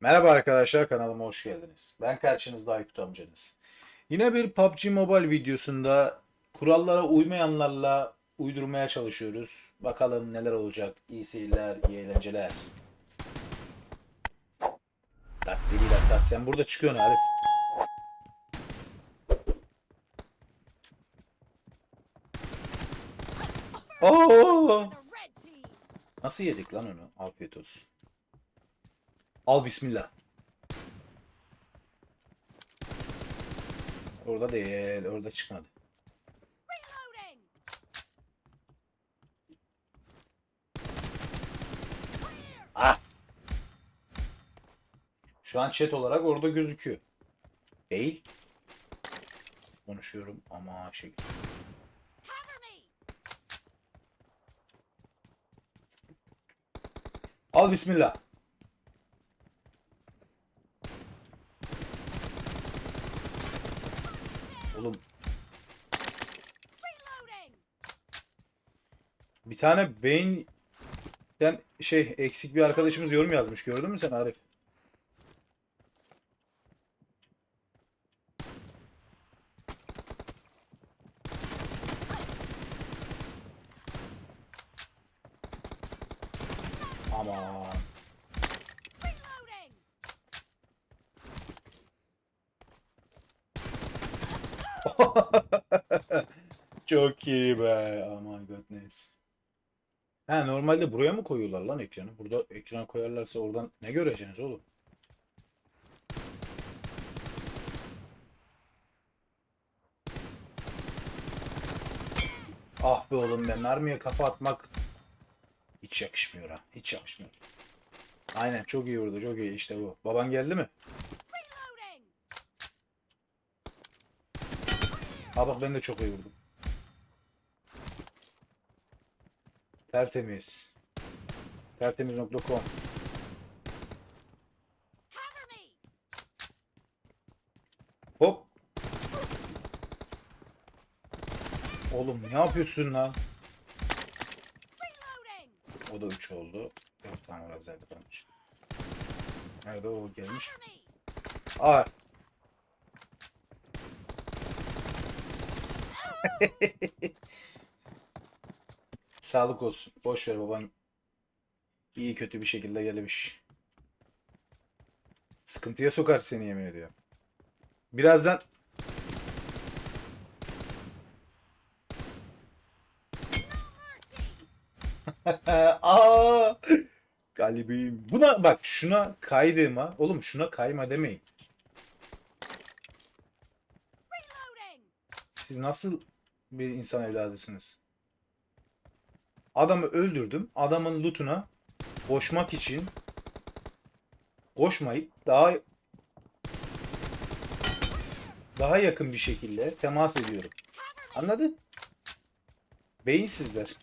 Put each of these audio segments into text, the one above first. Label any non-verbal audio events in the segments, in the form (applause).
Merhaba arkadaşlar kanalıma hoş geldiniz. Ben karşınızda Aykut amcanız. Yine bir PUBG Mobile videosunda kurallara uymayanlarla uydurmaya çalışıyoruz. Bakalım neler olacak. İyi seyirler, iyi eğlenceler. Takdiri dakika. Sen burada çıkıyorsun Arif. Oo! Nasıl yedik lan onu? Afiyet olsun. Al bismillah. Orada değil, orada çıkmadı. Ah! Şu an chat olarak orada gözüküyor. Değil. Konuşuyorum ama şey. Al bismillah. Oğlum Reloading. Bir tane beyinden şey eksik bir arkadaşımız yorum yazmış. Gördün mü sen Arif? Aman. (laughs) Çok iyi be. Oh my goodness. Ha normalde buraya mı koyuyorlar lan ekranı? Burada ekran koyarlarsa oradan ne göreceksiniz oğlum? Ah be oğlum be mermiye kafa atmak hiç yakışmıyor ha. Hiç yakışmıyor. Aynen çok iyi vurdu çok iyi işte bu. Baban geldi mi? Ha bak ben de çok iyi vurdum. Tertemiz. Tertemiz.com. Hop. Oğlum ne yapıyorsun? Reloading. O da 3 oldu. 4 tane var zaten kalmış. Nerede o gelmiş? Aa. (laughs) Sağlık olsun. Boş ver baban. İyi kötü bir şekilde gelmiş. Sıkıntıya sokar seni yemin ediyorum. Birazdan (laughs) Aa! Galibim. Buna bak şuna kaydığıma oğlum şuna kayma demeyin. Siz nasıl bir insan evladısınız? Adamı öldürdüm. Adamın lootuna koşmak için koşmayıp daha daha yakın bir şekilde temas ediyorum. Anladın? Beyinsizler.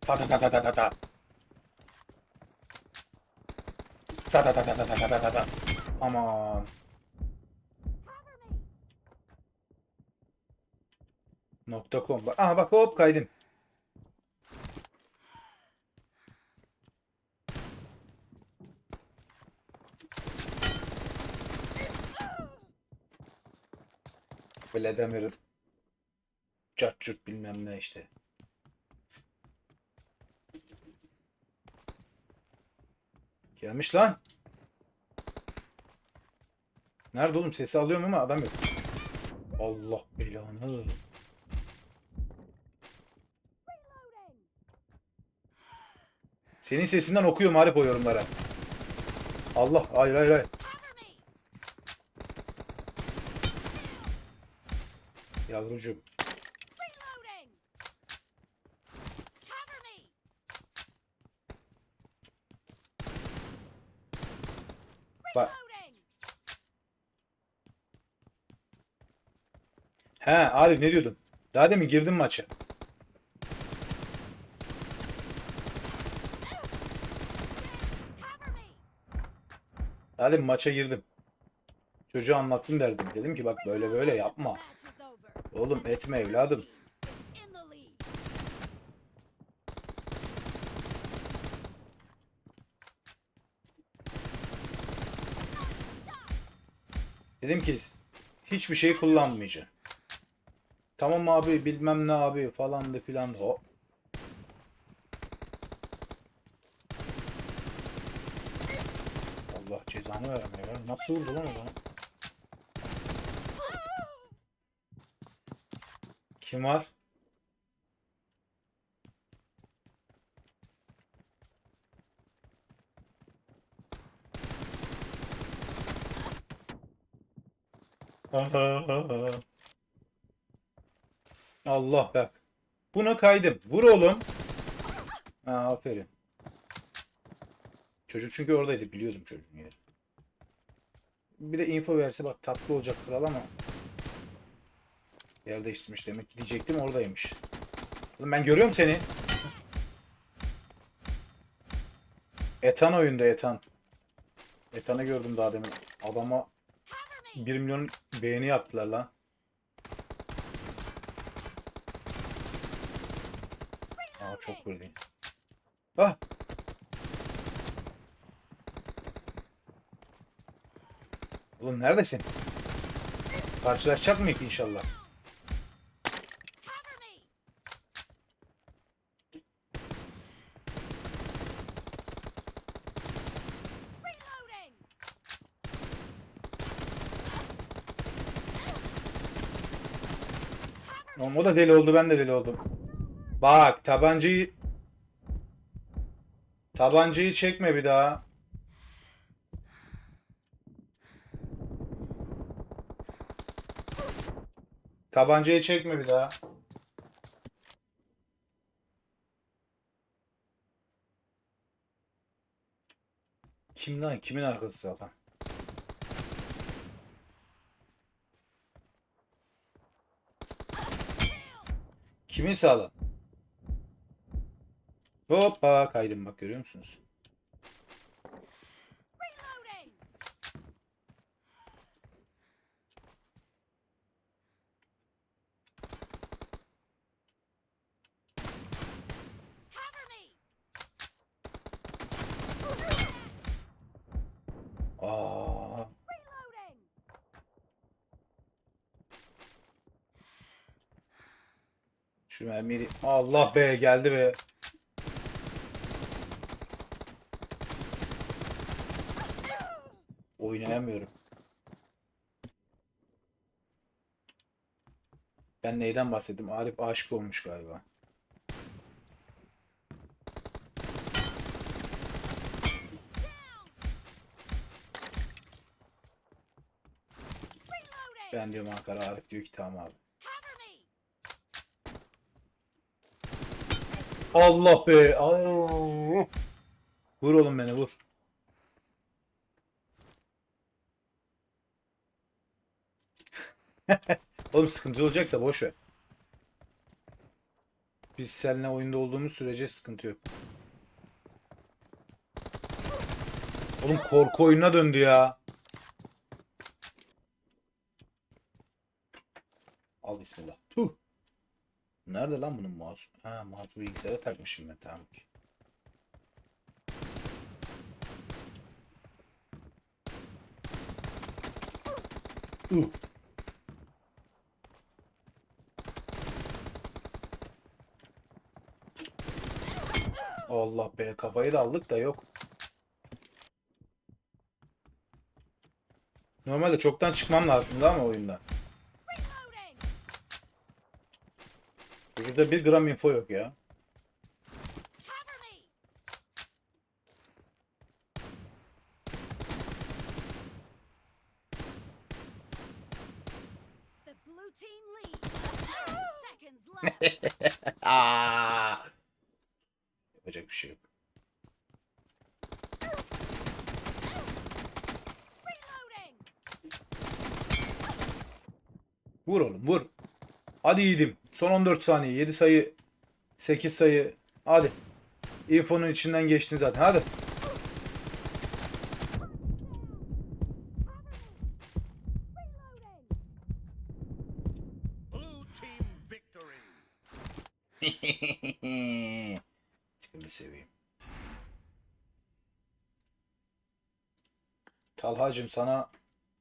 Ta ta ta ta ta ta ta. Ta ta ta ta ta ta ta ta ta. Aman. Nokta Aha bak hop kaydım. Vladimir Çatçurt bilmem ne işte. Gelmiş lan. Nerede oğlum? Sesi alıyorum ama adam yok. Allah belanı. Senin sesinden okuyorum Arif o yorumlara. Allah hayır hayır hayır. Yavrucuğum. Bak. He Arif ne diyordun? Daha demin girdim maça. Daha demin maça girdim. Çocuğa anlattım derdim. Dedim ki bak böyle böyle yapma. Oğlum etme evladım. Dedim ki hiçbir şey kullanmayacağım. Tamam abi bilmem ne abi falan da filan da. Allah cezanı vermiyor. Nasıl vurdu lan o zaman? Kim var? (laughs) Allah bak. Buna kaydım. Vur oğlum. Ha, aferin. Çocuk çünkü oradaydı. Biliyordum çocuğun yeri. Bir de info verse bak tatlı olacak kral ama. Yer değiştirmiş demek ki diyecektim oradaymış. Oğlum ben görüyorum seni. Etan oyunda Etan. Etan'ı gördüm daha demin. Adama 1 milyon beğeni yaptılar lan. Aa çok vurdu. Ah! Oğlum neredesin? Karşılaşacak mıyız inşallah? Oğlum o da deli oldu ben de deli oldum. Bak tabancayı tabancayı çekme bir daha. Tabancayı çekme bir daha. Kim lan? Kimin arkası zaten? Kimin sağlam? Hoppa kaydım bak görüyor musunuz? Şu mermiyi Allah be geldi be. Oynayamıyorum. Ben neyden bahsettim? Arif aşık olmuş galiba. Ben diyorum Ankara Arif diyor ki tamam abi. Allah be. Ay. Vur oğlum beni vur. (laughs) oğlum sıkıntı olacaksa boş ver. Biz seninle oyunda olduğumuz sürece sıkıntı yok. Oğlum korku oyununa döndü ya. Al bismillah. Tuh. Nerede lan bunun mouse? Ha mouse bilgisayara takmışım ben tamam ki. Uh. Allah be kafayı da aldık da yok. Normalde çoktan çıkmam lazımdı ama oyundan. Burada bir gram info yok ya. (laughs) Yapacak bir şey yok. Vur oğlum vur. Hadi yiğidim. Son 14 saniye. 7 sayı. 8 sayı. Hadi. Info'nun içinden geçtin zaten. Hadi. Tipimi seveyim. Talhacım sana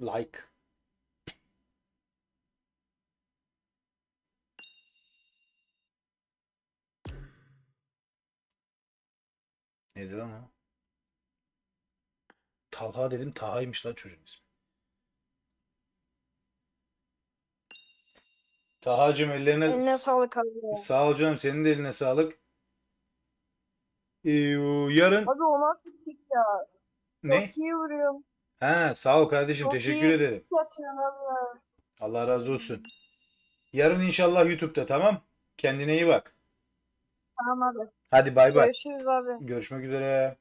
like. Neydi lan o? Talha dedim Taha'ymış lan çocuğun ismi. Taha'cığım ellerine Eline sağlık abi. ya. sağ ol canım senin de eline sağlık. Ee, yarın Abi o nasıl ya? ne? Çok iyi vuruyorum. Ha, sağ ol kardeşim Çok teşekkür iyi. ederim. Allah razı olsun. Yarın inşallah YouTube'da tamam. Kendine iyi bak. Tamam abi. Hadi bay bay. Görüşürüz abi. Görüşmek üzere.